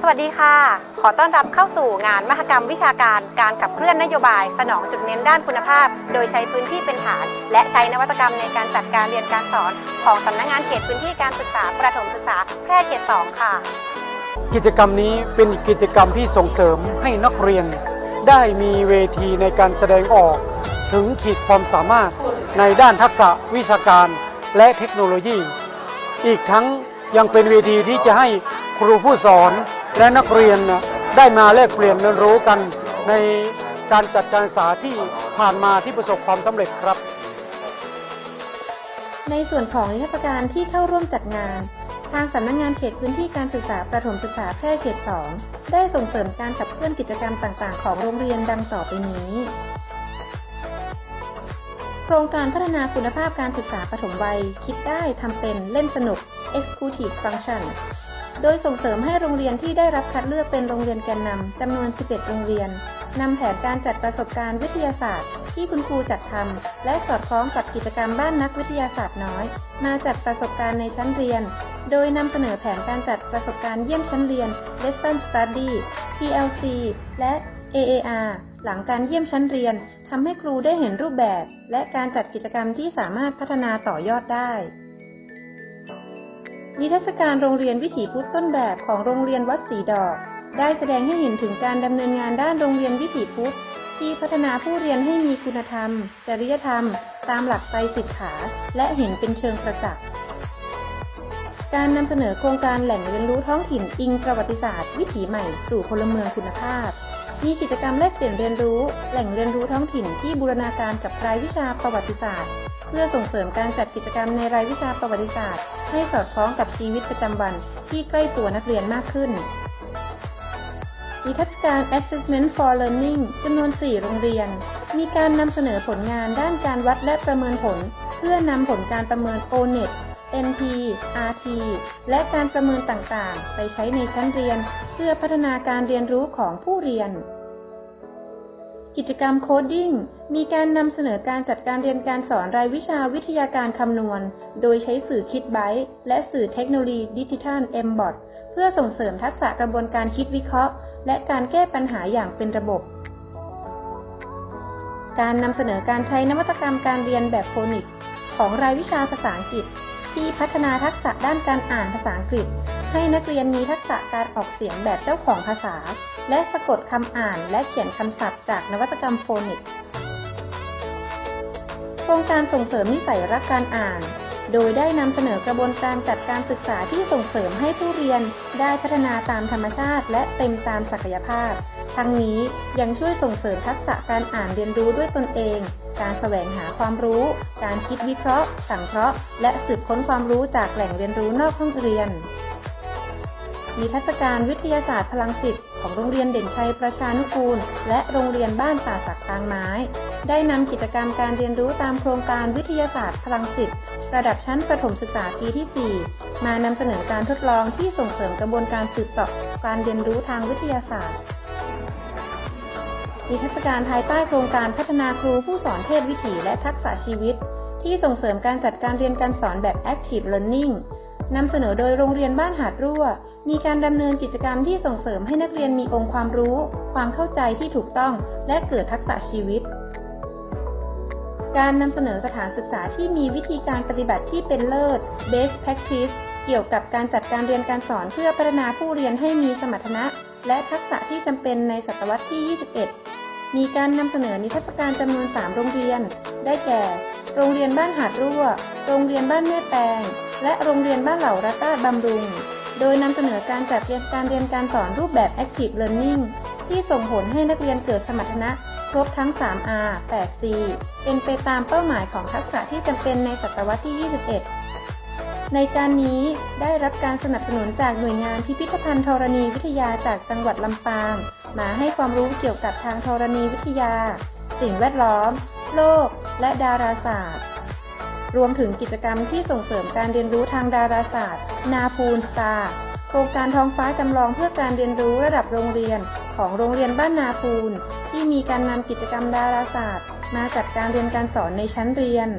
สวัสดีค่ะ ขอต้อนรับเข้าสู่งานมหกรรมวิชาการการขับเคลื่อนนโยบาย สนองจุดเน้นด้านคุณภาพ โดยใช้พื้นที่เป็นฐาน และใช้นวัตกรรมในการจัดการเรียนการสอน ของสำนักงานเขตพื้นที่การศึกษาประถมศึกษาแพร่เขต 2 ค่ะ กิจกรรมนี้เป็นกิจกรรมที่ส่งเสริมให้นักเรียน ได้มีเวทีในการแสดงออก ถึงขีดความสามารถในด้านทักษะวิชาการและเทคโนโลยี อีกทั้งยังเป็นเวทีที่จะให้ครูผู้สอน และนักเรียนได้มาแลกเปลี่ยนเรียนรู้กันในการจัดการศึกษาที่ผ่านมาที่ประสบความสำเร็จครับ ในส่วนของนิทรรศการที่เข้าร่วมจัดงาน ทางสำนักงงานเขตพื้นที่การศึกษาประถมศึกษาแพร่เขต 2 ได้ส่งเสริมการขับเคลื่อนกิจกรรมต่างๆ ของโรงเรียนดังต่อไปนี้ โครงการพัฒนาคุณภาพการศึกษาปฐมวัย คิดได้ทำเป็นเล่นสนุก Executive Function โดยส่งเสริมให้โรงเรียนที่ได้รับคัดเลือกเป็นโรงเรียนแกนนำจำนวน 11 โรงเรียนนำแผนการจัดประสบการณ์วิทยาศาสตร์ ที่คุณครูจัดทำและสอดคล้องกับกิจกรรมบ้านนักวิทยาศาสตร์น้อย มาจัดประสบการณ์ในชั้นเรียน โดยนำเสนอแผนการจัดประสบการณ์เยี่ยมชั้นเรียน Lesson Study PLC และ AAR หลังการเยี่ยมชั้นเรียนทำให้ครูได้เห็นรูปแบบ และการจัดกิจกรรมที่สามารถพัฒนาต่อยอดได้ นิทรรศการโรงเรียนวิถีพุทธต้นแบบของโรงเรียนวัดสีดอก ได้แสดงให้เห็นถึงการดำเนินงานด้านโรงเรียนวิถีพุทธ ที่พัฒนาผู้เรียนให้มีคุณธรรม จริยธรรม ตามหลักไตรสิกขา และเห็นเป็นเชิงประจักษ์การนำเสนอโครงการแหล่งเรียนรู้ท้องถิ่นอิงประวัติศาสตร์ วิถีใหม่สู่พลเมืองคุณภาพ มีกิจกรรมแลกเปลี่ยนเรียนรู้ แหล่งเรียนรู้ท้องถิ่นที่บูรณาการกับรายวิชาประวัติศาสตร์ เพื่อส่งเสริมการจัดกิจกรรมในรายวิชาประวัติศาสตร์ ให้สอดคล้องกับชีวิตประจำวันที่ใกล้ตัวนักเรียนมากขึ้นนิทรรศการ Assessment for Learning จำนวน 4 โรงเรียน มีการนำเสนอผลงานด้านการวัดและประเมินผล เพื่อนำผลการประเมิน ONET NT RT และการประเมินต่างๆ ไปใช้ในชั้นเรียน เพื่อพัฒนาการเรียนรู้ของผู้เรียน กิจกรรมโคดดิ้งมีการนำเสนอการจัดการเรียนการสอนรายวิชาวิทยาการคำนวณ โดยใช้สื่อคิดไบต์และสื่อเทคโนโลยีดิจิทัล MBOT เพื่อส่งเสริมทักษะกระบวนการคิดวิเคราะห์ และการแก้ปัญหาอย่างเป็นระบบ การนำเสนอการใช้นวัตกรรมการเรียนแบบโฟนิกของรายวิชาภาษาอังกฤษ ที่พัฒนาทักษะด้านการอ่านภาษาอังกฤษ ให้นักเรียนมีทักษะการออกเสียงแบบเจ้าของภาษา และสะกดคำอ่านและเขียนคำศัพท์จากนวัตกรรมโฟนิกโครงการส่งเสริมนิสัยรักการอ่าน โดยได้นำเสนอกระบวนการจัดการศึกษาที่ส่งเสริมให้ผู้เรียนได้พัฒนาตามธรรมชาติ และเต็มตามศักยภาพ ทั้งนี้ยังช่วยส่งเสริมทักษะการอ่านเรียนรู้ด้วยตนเอง การแสวงหาความรู้ การคิดวิเคราะห์ สังเคราะห์ และสืบค้นความรู้จากแหล่งเรียนรู้นอกห้องเรียนนิทรรศการวิทยาศาสตร์พลังจิตของโรงเรียนเด่นชัยประชานุกูล และโรงเรียนบ้านป่าสักทางไม้ ได้นำกิจกรรมการเรียนรู้ตามโครงการวิทยาศาสตร์พลังจิตระดับชั้นประถมศึกษาปีที่ 4 มานำเสนอการทดลองที่ส่งเสริมกระบวนการสืบเสอบการเรียนรู้ทางวิทยาศาสตร์ นิทรรศการภายใต้โครงการพัฒนาครูผู้สอนเทศวิถีและทักษะชีวิต ที่ส่งเสริมการจัดการเรียนการสอนแบบ Active Learning นำเสนอโดยโรงเรียนบ้านหาดรั่ว มีการดำเนินกิจกรรมที่ส่งเสริมให้นักเรียนมีองค์ความรู้ ความเข้าใจที่ถูกต้อง และเกิดทักษะชีวิต การนำเสนอสถานศึกษาที่มีวิธีการปฏิบัติที่เป็นเลิศ best practice เกี่ยวกับการจัดการเรียนการสอนเพื่อพัฒนาผู้เรียนให้มีสมรรถนะ และทักษะที่จำเป็นในศตวรรษที่ 21 มีการนำเสนอนิทรรศการจำนวน 3 โรงเรียน ได้แก่ โรงเรียนบ้านหาดรั่ว โรงเรียนบ้านแม่แตง และโรงเรียนบ้านเหล่ารัตตาบำรุง โดยนำเสนอการจัดเรียนการเรียนการสอนรูปแบบ Active Learning ที่ส่งผลให้นักเรียนเกิดสมรรถนะครบทั้ง 3R 8C เป็นไปตามเป้าหมายของทักษะที่จำเป็นในศตวรรษที่ 21 ในการนี้ได้รับการสนับสนุนจากหน่วยงานพิพิธภัณฑ์ธรณีวิทยาจากจังหวัดลำปาง มาให้ความรู้เกี่ยวกับทางธรณีวิทยา สิ่งแวดล้อม โลก และดาราศาสตร์ รวมถึงกิจกรรมที่ส่งเสริมการเรียนรู้ทางดาราศาสตร์ นาพูนสตาร์โครงการท้องฟ้าจำลองเพื่อการเรียนรู้ระดับโรงเรียนของโรงเรียนบ้านนาพูน ที่มีการนำกิจกรรมดาราศาสตร์ มาจัดการเรียนการสอนในชั้นเรียน